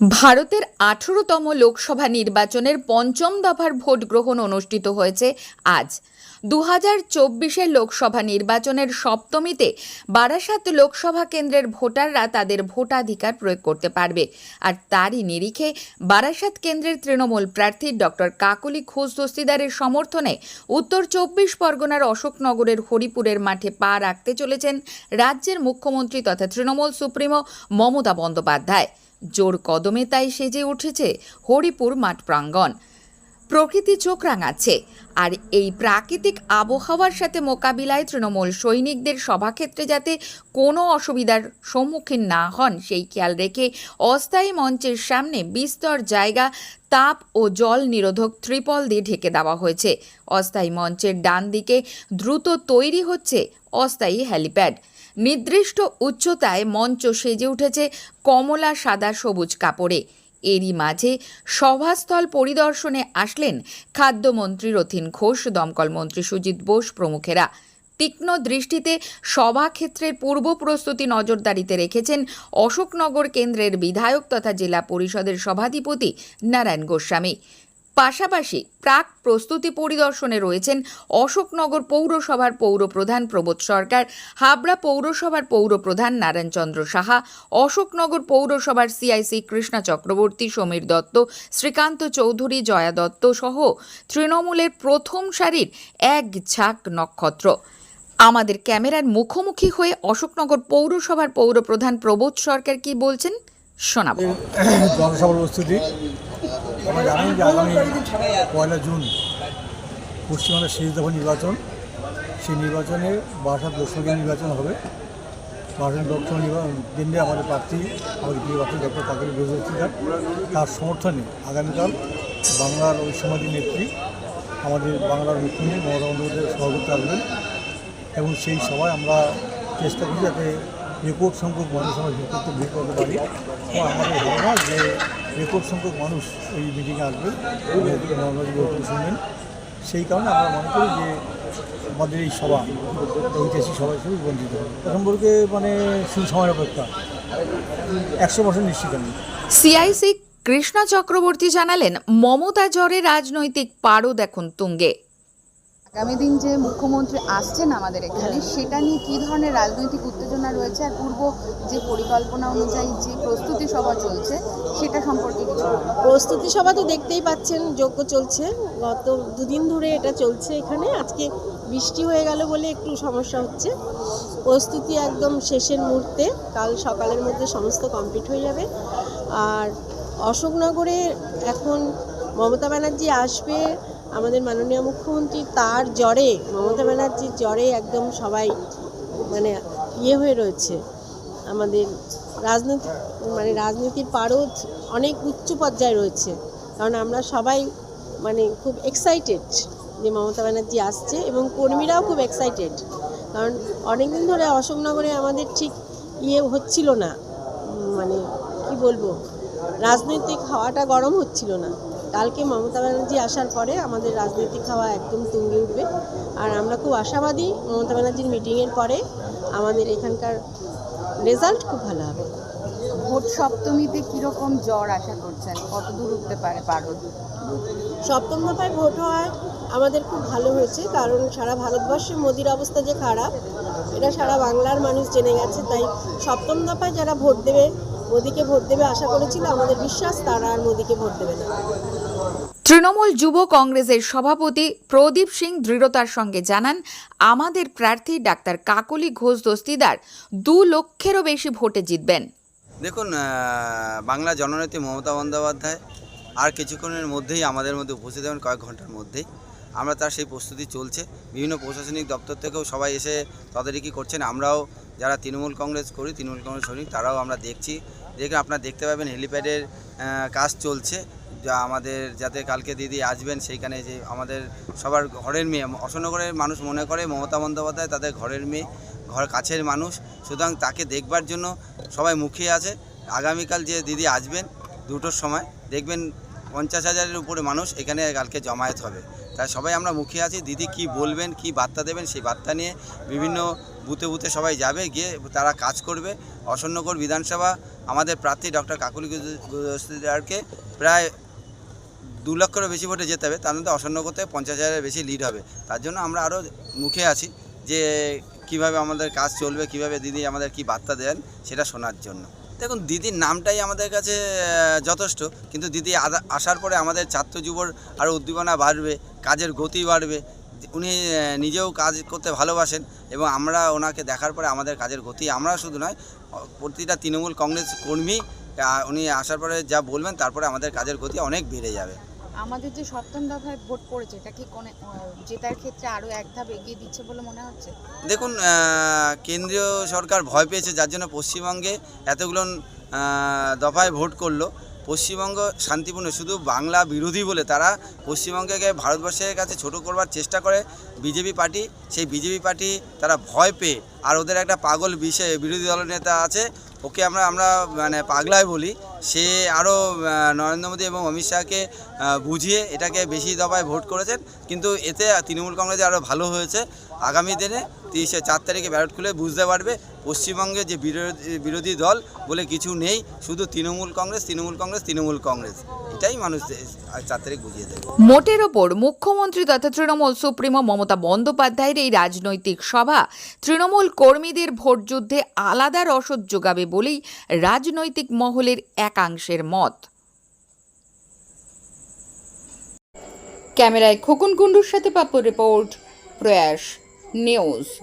ভারতের আঠেরোতম লোকসভা নির্বাচনের পঞ্চম দফার ভোট গ্রহণ অনুষ্ঠিত হয়েছে আজ। দু হাজার চব্বিশের লোকসভা নির্বাচনের সপ্তমীতে বারাসাত লোকসভা কেন্দ্রের ভোটাররা তাদের ভোটাধিকার প্রয়োগ করতে পারবে। আর তারই নিরিখে বারাসাত কেন্দ্রের তৃণমূল প্রার্থী ডক্টর কাকলি ঘোষ দস্তিদারের সমর্থনে উত্তর চব্বিশ পরগনার অশোকনগরের হরিপুরের মাঠে পা রাখতে চলেছেন রাজ্যের মুখ্যমন্ত্রী তথা তৃণমূল সুপ্রিমো মমতা বন্দ্যোপাধ্যায়। জোর কদমে তাই সেজে উঠেছে হরিপুর মাঠ প্রাঙ্গণ। প্রকৃতি চোখ রাঙাচ্ছে। আর এই প্রাকৃতিক আবহাওয়ার সাথে মোকাবিলায় তৃণমূল সৈনিকদের সভাক্ষেত্রে যাতে কোনো অসুবিধার সম্মুখীন না হন, সেই খেয়াল রেখে অস্থায়ী মঞ্চের সামনে বিস্তর জায়গা, তাপ ও জল নিরোধক ত্রিপল দিয়ে ঢেকে দেওয়া হয়েছে। অস্থায়ী মঞ্চের ডান দিকে দ্রুত তৈরি হচ্ছে অস্থায়ী হ্যালিপ্যাড নির্দিষ্ট উচ্চতায় মঞ্চ সেজে উঠেছে কমলা সাদা সবুজ কাপড়ে। এরই মাঝে সভাস্থল পরিদর্শনে আসলেন খাদ্যমন্ত্রী রথিন ঘোষ, দমকল মন্ত্রী সুজিত বোস প্রমুখেরা। তীক্ষ্ণ দৃষ্টিতে সভাক্ষেত্রের পূর্ব প্রস্তুতি নজরদারিতে রেখেছেন অশোকনগর কেন্দ্রের বিধায়ক তথা জেলা পরিষদের সভাধিপতি নারায়ণ গোস্বামী। পাশাপাশি প্রাক প্রস্তুতি পরিদর্শনে রয়েছেন অশোকনগর পৌরসভার পৌরপ্রধান প্রবোধ সরকার, হাবড়া পৌরসভার পৌরপ্রধান নারায়ণচন্দ্র সাহা, অশোকনগর পৌরসভার সিআইসি কৃষ্ণা চক্রবর্তী, সমীর দত্ত, শ্রীকান্ত চৌধুরী, জয়া দত্ত সহ তৃণমূলের প্রথম সারির এক ঝাঁক নক্ষত্র। আমাদের ক্যামেরার মুখোমুখি হয়ে অশোকনগর পৌরসভার পৌরপ্রধান প্রবোধ সরকার কি বলছেন? শোনাবো। জনসভার প্রস্তুতি। আমরা জানি যে আগামী পয়লা জুন। পশ্চিমবঙ্গের শেষ দফা নির্বাচন। সেই নির্বাচনে বারাসাত লোকসভা নির্বাচন হবে। বারাসাত লোকসভা নির্বাচন কেন্দ্রে আমাদের প্রার্থী আমাদের প্রিয় প্রার্থী ডক্টর কাকুরি বৃহস্পতিদার তার সমর্থনে আগামীকাল বাংলার ঐক্যমাদী নেত্রী আমাদের বাংলার মুখ্যমন্ত্রী মমতা বন্দ্যোপাধ্যায় সভাপতি আসবেন। এবং সেই সভায় আমরা চেষ্টা করি যাতে রেকর্ড সংখ্যক মানুষ আমরা করতে ভিড় করতে পারি। এবং আমাদের ধারণা যে রেকর্ড সংখ্যক মানুষ এই মিটিংয়ে বক্তব্য শুনবেন। সেই কারণে আমরা মনে করি যে, আমাদের এই সভা, ঐতিহাসিক সভা হিসেবে বঞ্চিত। হবে সম্পর্কে মানে শুধু সময় অপেক্ষা। একশো পার্সেন্ট নিশ্চিত আমি। সিআইসি কৃষ্ণা চক্রবর্তী জানালেন, মমতা জ্বরে রাজনৈতিক পারদ এখন তুঙ্গে। আগামী দিন যে মুখ্যমন্ত্রী আসছেন আমাদের এখানে, সেটা নিয়ে কী ধরনের রাজনৈতিক উত্তেজনা রয়েছে আর পূর্ব যে পরিকল্পনা অনুযায়ী যে প্রস্তুতি সভা চলছে, সেটা সম্পর্কে কিছু প্রস্তুতি সভা তো দেখতেই পাচ্ছেন যোগ্য চলছে। গত দুদিন ধরে এটা চলছে এখানে। আজকে বৃষ্টি হয়ে গেল বলে একটু সমস্যা হচ্ছে। প্রস্তুতি একদম শেষের মুহূর্তে। কাল সকালের মধ্যে সমস্ত কমপ্লিট হয়ে যাবে। আর অশোকনগরে এখন মমতা ব্যানার্জি আসবে। আমাদের মাননীয় মুখ্যমন্ত্রী তার জ্বরে, মমতা ব্যানার্জির জ্বরে একদম সবাই মানে ইয়ে হয়ে রয়েছে। আমাদের রাজনীতি মানে রাজনীতির পারদ অনেক উচ্চ পর্যায়ে রয়েছে। কারণ আমরা সবাই মানে খুব এক্সাইটেড যে মমতা ব্যানার্জি আসছে এবং কর্মীরাও খুব এক্সাইটেড কারণ অনেকদিন ধরে অশোকনগরে আমাদের ঠিক ইয়ে হচ্ছিল না। মানে কি বলব? রাজনৈতিক হাওয়াটা গরম হচ্ছিল না। কালকে মমতা ব্যানার্জি আসার পরে আমাদের রাজনৈতিক হাওয়া একদম তুঙ্গে উঠবে। আর আমরা খুব আশাবাদী মমতা ব্যানার্জির মিটিংয়ের পরে আমাদের এখানকার রেজাল্ট খুব ভালো হবে। ভোট সপ্তমীতে কীরকম জ্বর আশা করছেন? কত দূর উঠতে পারে পারদ সপ্তম দফায় ভোট হওয়ায় আমাদের খুব ভালো হয়েছে কারণ সারা ভারতবর্ষে মোদির অবস্থা যে খারাপ এটা সারা বাংলার মানুষ জেনে গেছে। তাই সপ্তম দফায় যারা ভোট দেবে মোদিকে ভোট দেবে আশা করেছিল আমাদের বিশ্বাস তারা আর মোদিকে ভোট দেবে না। তৃণমূল যুব কংগ্রেসের সভাপতি প্রদীপ সিং দৃঢ়তার সঙ্গে জানান আমাদের প্রার্থী ডাক্তার কাকলি ঘোষ দস্তিদার দু লক্ষেরও বেশি ভোটে জিতবেন। দেখুন বাংলা জননেত্রী মমতা বন্দ্যোপাধ্যায় আর কিছুক্ষণের মধ্যেই আমাদের মধ্যে উপস্থিত হবেন কয়েক ঘণ্টার মধ্যেই। আমরা তার সেই প্রস্তুতি চলছে। বিভিন্ন প্রশাসনিক দপ্তর থেকেও সবাই এসে তদারকি করছেন। আমরাও যারা তৃণমূল কংগ্রেস করি, তৃণমূল কংগ্রেস সৈনিক, তারাও আমরা দেখছি। দেখে আপনারা দেখতে পাবেন হেলিপ্যাডের কাজ চলছে। যা আমাদের, যাতে কালকে দিদি আসবেন সেইখানে যে আমাদের সবার ঘরের মেয়ে, অশোকনগরের মানুষ মনে করে, মমতা বন্দ্যোপাধ্যায় তাদের ঘরের মেয়ে, ঘর কাছের মানুষ। সুতরাং তাকে দেখবার জন্য সবাই মুখিয়ে আছে। আগামীকাল যে দিদি আসবেন, দুটোর সময়, দেখবেন পঞ্চাশ হাজারের উপরে মানুষ এখানে কালকে জমায়েত হবে। তাই সবাই আমরা মুখে আছি। দিদি কি বলবেন, কি বার্তা দেবেন সেই বার্তা নিয়ে বিভিন্ন বুথে বুথে সবাই যাবে, গিয়ে তারা কাজ করবে। অসন্নগর বিধানসভা আমাদের প্রার্থী ডক্টর কাকুলি গুজরারকে প্রায় দু লক্ষেরও বেশি ভোটে যেতে হবে। তার মধ্যে অসন্ন করতে পঞ্চাশ হাজারের বেশি লিড হবে। তার জন্য আমরা আরও মুখে আছি যে কীভাবে আমাদের কাজ চলবে, কীভাবে দিদি আমাদের কি বার্তা দেন সেটা শোনার জন্য। দেখুন, দিদির নামটাই আমাদের কাছে যথেষ্ট। কিন্তু দিদি আসার পরে আমাদের ছাত্র যুবর আরও উদ্দীপনা বাড়বে। কাজের গতি বাড়বে। উনি নিজেও কাজ করতে ভালোবাসেন এবং আমরা ওনাকে দেখার পরে আমাদের কাজের গতি আমরা শুধু নয় প্রতিটা তৃণমূল কংগ্রেস কর্মী উনি আসার পরে যা বলবেন তারপরে আমাদের কাজের গতি অনেক বেড়ে যাবে। আমাদের যে সপ্তম দফায় ভোট পড়েছে এটা কি কোনে জেতার ক্ষেত্রে আরও এক ধাপ এগিয়ে দিচ্ছে বলে মনে হচ্ছে? দেখুন কেন্দ্রীয় সরকার ভয় পেয়েছে যার জন্য পশ্চিমবঙ্গে এতগুলো দফায় ভোট করল। পশ্চিমবঙ্গ শান্তিপূর্ণ, শুধু বাংলা বিরোধী বলে তারা পশ্চিমবঙ্গকে ভারতবর্ষের কাছে ছোট করবার চেষ্টা করে বিজেপি পার্টি, সেই বিজেপি পার্টি তারা ভয় পেয়ে, আর ওদের একটা পাগল বিষয় বিরোধী দলের নেতা আছে, ওকে আমরা আমরা মানে পাগলায় বলি, সে আরও নরেন্দ্র মোদী এবং অমিত শাহকে বুঝিয়ে এটাকে বেশি দফায় ভোট করেছেন, কিন্তু এতে তৃণমূল কংগ্রেসে আরও ভালো হয়েছে। আগামী দিনে তিরিশে চার তারিখে ব্যালট খুলে বুঝতে পারবে পশ্চিমবঙ্গে যে বিরোধী বিরোধী দল বলে কিছু নেই, শুধু তৃণমূল কংগ্রেস তৃণমূল কংগ্রেস তৃণমূল কংগ্রেস। এটাই মানুষ চার তারিখ বুঝিয়ে দেবে। মোটের ওপর মুখ্যমন্ত্রী তথা তৃণমূল সুপ্রিমো মমতা বন্দ্যোপাধ্যায়ের এই রাজনৈতিক সভা তৃণমূল কর্মীদের ভোট যুদ্ধে আলাদা রসদ যোগাবে বলেই রাজনৈতিক মহলের একাংশের মত। ক্যামেরায় খোকন কুণ্ডুর সাথে পাপ্পু রিপোর্ট, প্রয়াস। news.